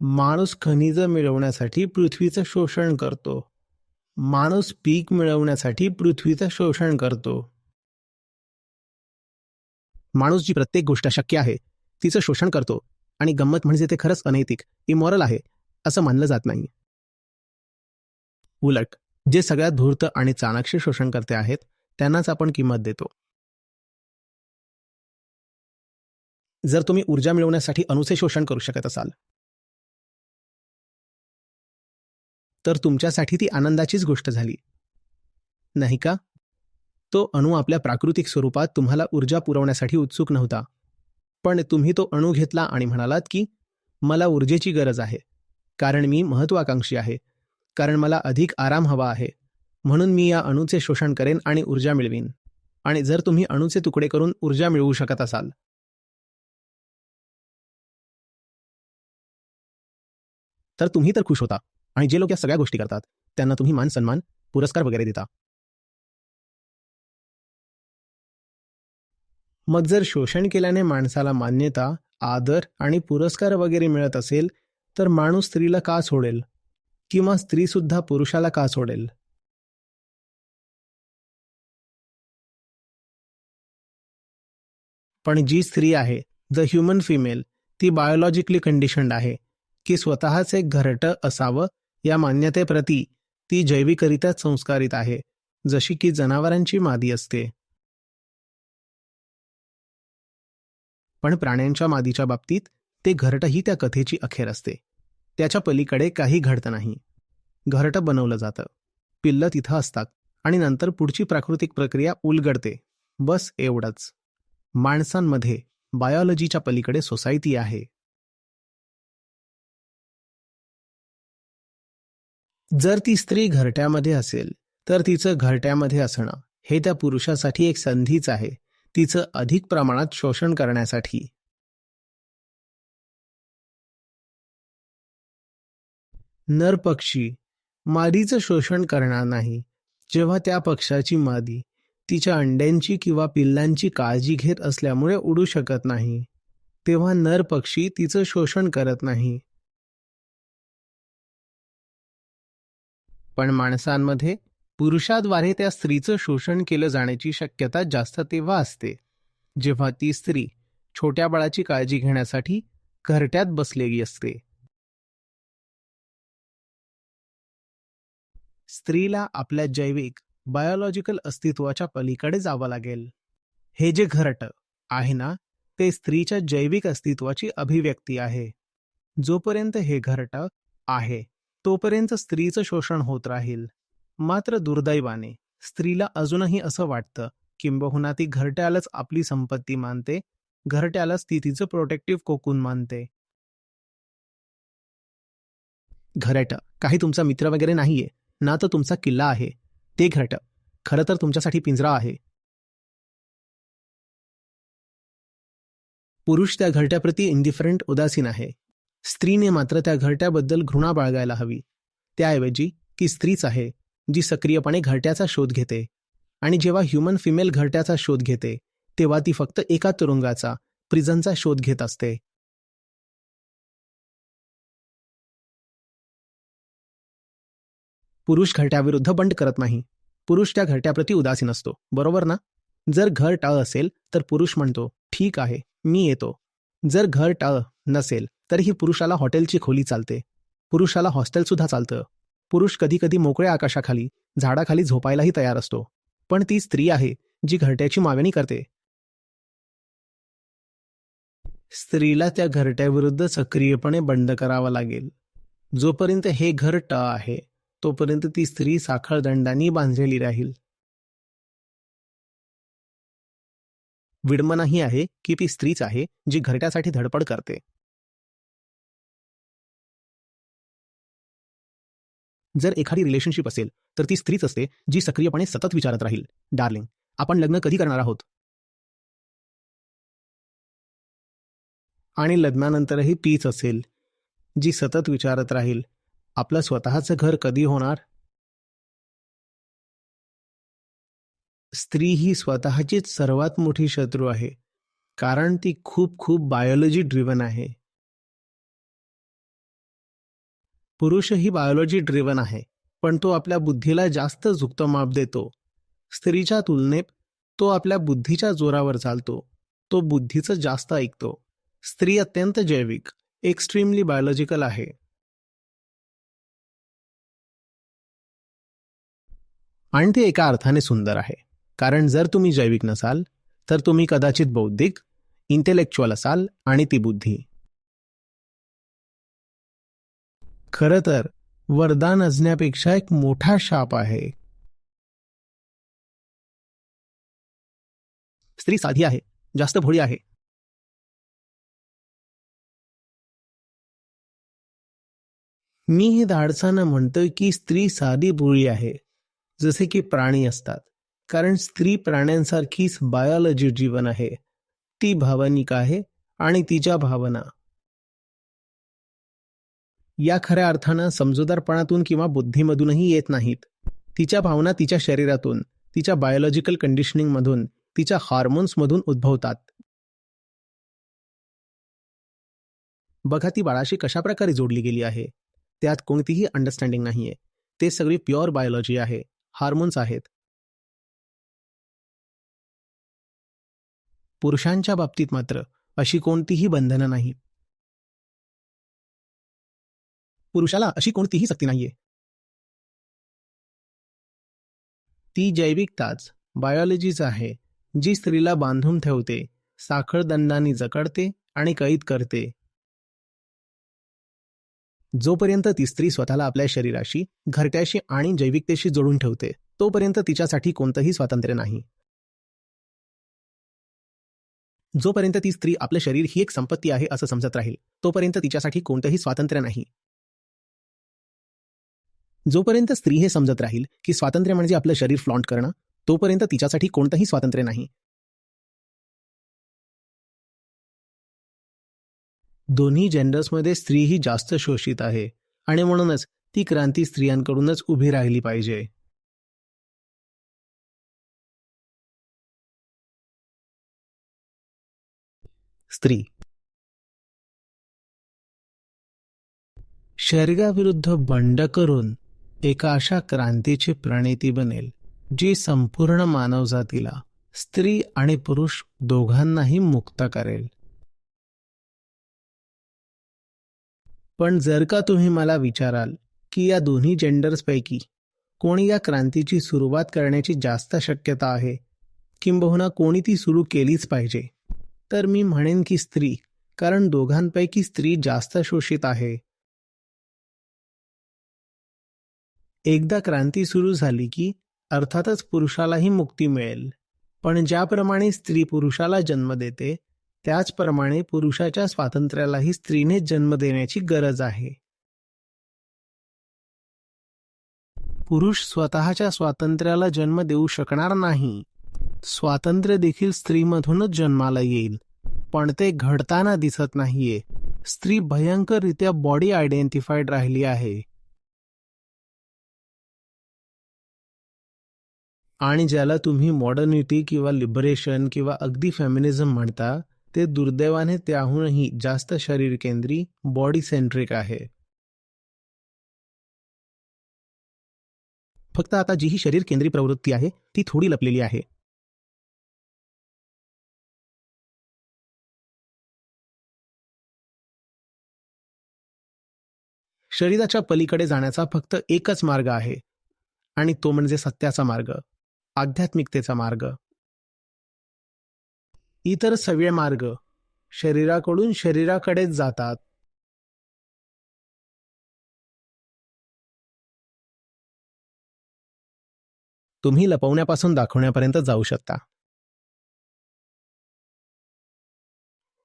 माणूस खनिज मिळवण्यासाठी पृथ्वीचं शोषण करतो. माणूस पीक मिळवण्यासाठी पृथ्वीचं शोषण करतो. माणूस जी प्रत्येक गोष्ट शक्य आहे तिचं शोषण करतो आणि गंमत म्हणजे ते खरंच अनैतिक इमॉरल आहे असं मानलं जात नाही. उलट जे सगळ्यात धूर्त आणि चाणाक्ष शोषण करते आहेत त्यांनाच आपण किंमत देतो. जर तुम्ही ऊर्जा मिळवण्यासाठी अणुचे शोषण करू शकत असाल तर तुमच्यासाठी ती आनंदाचीच गोष्ट झाली. नाही का? तो अणू आपल्या प्राकृतिक स्वरूपात तुम्हाला ऊर्जा पुरवण्यासाठी उत्सुक नव्हता. पण तुम्ही तो अणू घेतला आणि म्हणालात की मला ऊर्जेची गरज आहे. कारण मी महत्वाकांक्षी आहे. कारण मला अधिक आराम हवा आहे. म्हणून मी या अणूचे शोषण करेन आणि ऊर्जा मिळवीन. आणि जर तुम्ही अणूचे तुकडे करून ऊर्जा मिळवू शकत असाल. तर तुम्ही तर खुश होता. आणि जे लोक या सगळ्या गोष्टी करतात त्यांना तुम्ही मान सन्मान पुरस्कार वगैरे देता. मग जर शोषण केल्याने माणसाला मान्यता आदर आणि पुरस्कार वगैरे मिळत असेल तर माणूस स्त्रीला का सोडेल? किंवा स्त्री सुद्धा पुरुषाला का सोडेल? पण जी स्त्री आहे द ह्युमन फिमेल ती बायोलॉजिकली कंडिशन्ड आहे की स्वतःच एक घरटं असावं या मान्यतेप्रती ती जैविकरित्याच संस्कारित आहे जशी की जनावरांची मादी असते. पण प्राण्यांच्या मादीच्या बाबतीत ते घरटही त्या कथेची अखेर असते. त्याच्या पलीकडे काही घडतं नाही. घरटं बनवलं जातं. पिल्लं तिथं असतात आणि नंतर पुढची प्राकृतिक प्रक्रिया उलगडते. बस एवढंच. माणसांमध्ये बायोलॉजीच्या पलीकडे सोसायटी आहे. जर ती स्त्री घरट्यामध्ये असेल तर तिचं घरट्यामध्ये असणं हे त्या पुरुषासाठी एक संधीच आहे. तिचं अधिक प्रमाणात शोषण करण्यासाठी. नरपक्षी. मादीचं शोषण करणार नाही. जेव्हा त्या पक्षाची मादी तिच्या अंड्यांची किंवा पिल्लांची काळजी घेत असल्यामुळे उडू शकत नाही. तेव्हा नर पक्षी तिचं शोषण करत नाही. पण माणसांमध्ये पुरुषाद्वारे त्या स्त्रीचं शोषण केलं जाण्याची शक्यता जास्त तेव्हा असते जेव्हा ती स्त्री छोट्या बाळाची काळजी घेण्यासाठी घरट्यात बसलेली असते. स्त्रीला आपल्या जैविक बायोलॉजिकल अस्तित्वाच्या पलीकडे जावं लागेल. हे जे घरट आहे ना ते स्त्रीच्या जैविक अस्तित्वाची अभिव्यक्ती आहे. जोपर्यंत हे घरट आहे तोपर्यंत स्त्रीचं शोषण होत राहील. मात्र दुर्दैवाने स्त्रीला अजूनही असं वाटतं किंबहुना ती घरट्यालाच आपली संपत्ती मानते घरट्यालाच ती तिचं प्रोटेक्टिव्ह कोकून मानते. घरट काही तुमचा मित्र वगैरे नाहीये ना तर तुमचा किल्ला आहे. ते घरटं खरं तर तुमच्यासाठी पिंजरा आहे. पुरुष त्या घरट्याप्रती इंडिफरंट उदासीन आहे. स्त्रीने मात्र त्या घरट्याबद्दल घृणा बाळगायला हवी. त्याऐवजी ती स्त्रीच आहे जी सक्रियपणे घरट्याचा शोध घेते. आणि जेव्हा ह्युमन फिमेल घरट्याचा शोध घेते तेव्हा ती फक्त एका तुरुंगाचा प्रिझनचा शोध घेत असते. पुरुष घरट्याविरुद्ध बंड करत नाही. पुरुष त्या घरट्याप्रती उदासीन असतो बरोबर ना? जर घर टाळ असेल तर पुरुष म्हणतो ठीक आहे मी येतो. जर घर टाळ नसेल तरीही पुरुषाला हॉटेलची खोली चालते. पुरुषाला हॉस्टेलसुद्धा चालतं. पुरुष कधीकधी मोकळ्या आकाशाखाली झाडाखाली झोपायलाही तयार असतो. पण ती स्त्री आहे जी घरट्याची मागणी करते. स्त्रीला त्या घरट्याविरुद्ध सक्रियपणे बंड करावा लागेल. जोपर्यंत हे घर ट आहे तोपर्यंत ती स्त्री साखळ दंडानी बांधलेली राहील. विडंबनाही आहे की ती स्त्रीच आहे जी घरट्यासाठी धडपड करते. जर एखादी रिलेशनशिप असेल तर ती स्त्रीच असते जी सक्रियपणे सतत विचारत राहील. डार्लिंग आपण लग्न कधी करणार आहोत? आणि लग्नानंतरही तीच असेल जी सतत विचारत राहील आपलं स्वतःचं घर कधी होणार? स्त्री ही स्वतःचीच सर्वात मोठी शत्रू आहे कारण ती खूप खूप बायोलॉजी ड्रिव्हन आहे. पुरुषही बायोलॉजी ड्रिव्हन आहे पण तो आपल्या बुद्धीला जास्त झुकतं माप देतो. स्त्रीच्या तुलनेत तो आपल्या बुद्धीच्या जोरावर चालतो तो बुद्धीचं जास्त ऐकतो. स्त्री अत्यंत जैविक एक्स्ट्रीमली बायोलॉजिकल आहे. आणि ते एका अर्थाने सुंदर आहे कारण जर तुम्ही जैविक नसाल तर तुम्ही कदाचित बौद्धिक इंटेलेक्च्युअल असाल आणि ती बुद्धी. खरं तर वरदान असण्यापेक्षा एक मोठा शाप आहे. स्त्री साधी आहे जास्त भोळी आहे. मी हे धाडसानं म्हणतोय की स्त्री साधी भोळी आहे जसे की प्राणी असतात. कारण स्त्री प्राण्यांसारखीच बायोलॉजी जीवन आहे. ती भावनिक आहे आणि तिच्या भावना. या खऱ्या अर्थानं समजूदारपणातून किंवा बुद्धीमधूनही येत नाहीत. तिच्या भावना तिच्या शरीरातून तिच्या बायोलॉजिकल कंडिशनिंगमधून तिच्या हार्मोन्समधून उद्भवतात. बघा ती बाळाशी कशाप्रकारे जोडली गेली आहे. त्यात कोणतीही अंडरस्टँडिंग नाहीये. ते सगळी प्युअर बायोलॉजी आहे. हार्मोन्स आहेत. पुरुषांच्या बाबतीत मात्र अशी कोणतीही बंधनं नाही पुरुषाला अशी कोणतीही सक्ती नाहीये. ती जैविकताच बायोलॉजीच आहे जी स्त्रीला बांधून ठेवते साखळदंडांनी जकडते आणि कैद करते. जोपर्यंत ती स्त्री स्वतःला आपल्या शरीराशी घरट्याशी आणि जैविकतेशी जोडून ठेवते तोपर्यंत तिच्यासाठी कोणतंही स्वातंत्र्य नाही. जोपर्यंत ती स्त्री आपलं शरीर ही एक संपत्ती आहे असं समजत राहील तोपर्यंत तिच्यासाठी कोणतंही स्वातंत्र्य नाही. जोपर्यंत स्त्री हे समजत राहील की स्वातंत्र्य म्हणजे आपलं शरीर फ्लॉन्ट करणं तोपर्यंत तिच्यासाठी कोणतंही स्वातंत्र्य नाही. दोन्ही जेंडर्समध्ये स्त्री ही जास्त शोषित आहे आणि म्हणूनच ती क्रांती स्त्रियांकडूनच उभी राहिली पाहिजे. स्त्री. शरीराविरुद्ध बंड करून एका अशा क्रांतीची प्रणेती बनेल जी संपूर्ण मानवजातीला स्त्री आणि पुरुष दोघांनाही मुक्त करेल. पण जर का तुम्ही मला विचाराल की या दोन्ही जेंडर्सपैकी कोणी या क्रांतीची सुरुवात करण्याची जास्त शक्यता आहे किंबहुना कोणी ती सुरू केलीच पाहिजे तर मी म्हणेन की स्त्री कारण दोघांपैकी स्त्री जास्त शोषित आहे. एकदा क्रांती सुरू झाली की अर्थातच पुरुषालाही मुक्ती मिळेल. पण ज्याप्रमाणे स्त्री पुरुषाला जन्म देते त्याचप्रमाणे पुरुषाच्या स्वातंत्र्यालाही स्त्रीनेच जन्म देण्याची गरज आहे. पुरुष स्वतःच्या स्वातंत्र्याला जन्म देऊ शकणार नाही. स्वातंत्र्य देखील स्त्रीमधूनच जन्माला येईल. पण ते घडताना दिसत नाहीये. स्त्री भयंकररित्या बॉडी आयडेंटिफाईड राहिली आहे. आणि ज्याला तुम्ही मॉडर्निटी किंवा लिबरेशन किंवा अगदी फेमिनिझम म्हणता ते दुर्दैवाने त्याहूनही जास्त शरीर केंद्री बॉडी सेंट्रिक आहे. फक्त आता जी ही शरीर केंद्री प्रवृत्ती आहे ती थोडी लपलेली आहे. शरीराच्या पलीकडे जाण्याचा फक्त एकच मार्ग आहे आणि तो म्हणजे सत्याचा मार्ग. आध्यात्मिकतेचा मार्ग. इतर सगळे मार्ग शरीराकडून शरीराकडेच जातात. तुम्ही लपवण्यापासून दाखवण्यापर्यंत जाऊ शकता.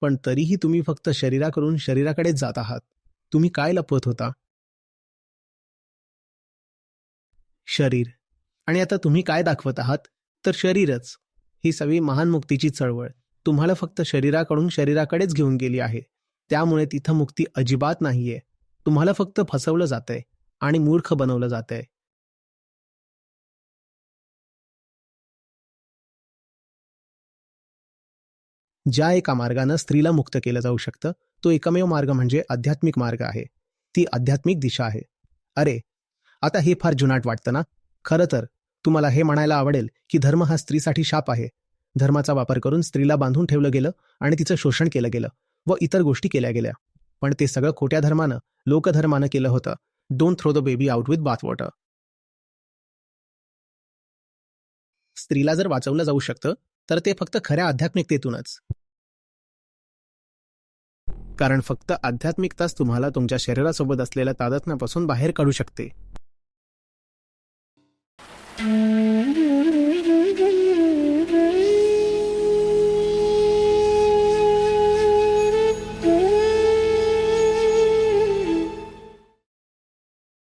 पण तरीही तुम्ही फक्त शरीराकडून शरीराकडेच जात आहात. तुम्ही काय लपवत होता? शरीर. आणि आता तुम्ही काय दाखवत आहात? तर शरीरच. ही सगळी महान मुक्तीची चळवळ. तुम्हाला फक्त शरीराकडून शरीराकडेच घेऊन गेली आहे. त्यामुळे तिथं मुक्ती अजिबात नाहीये. तुम्हाला फक्त फसवलं जातंय आणि मूर्ख बनवलं जातंय. ज्या एका मार्गानं स्त्रीला मुक्त केलं जाऊ शकतं तो एकमेव मार्ग म्हणजे आध्यात्मिक मार्ग आहे. ती आध्यात्मिक दिशा आहे. अरे आता हे फार जुनाट वाटतं ना? खरं तर तुम्हाला हे म्हणायला आवडेल की धर्म हा स्त्रीसाठी शाप आहे. धर्माचा वापर करून स्त्रीला बांधून ठेवलं गेलं आणि तिचं शोषण केलं गेलं व इतर गोष्टी केल्या गेल्या. पण ते सगळं खोट्या धर्मानं लोकधर्मानं केलं होतं. Don't throw the baby out with bath water स्त्रीला जर वाचवलं जाऊ शकतं तर ते फक्त खऱ्या आध्यात्मिकतेतूनच. कारण फक्त आध्यात्मिकताच तुम्हाला तुमच्या शरीरासोबत असलेल्या तादात्म्यापासून बाहेर काढू शकते.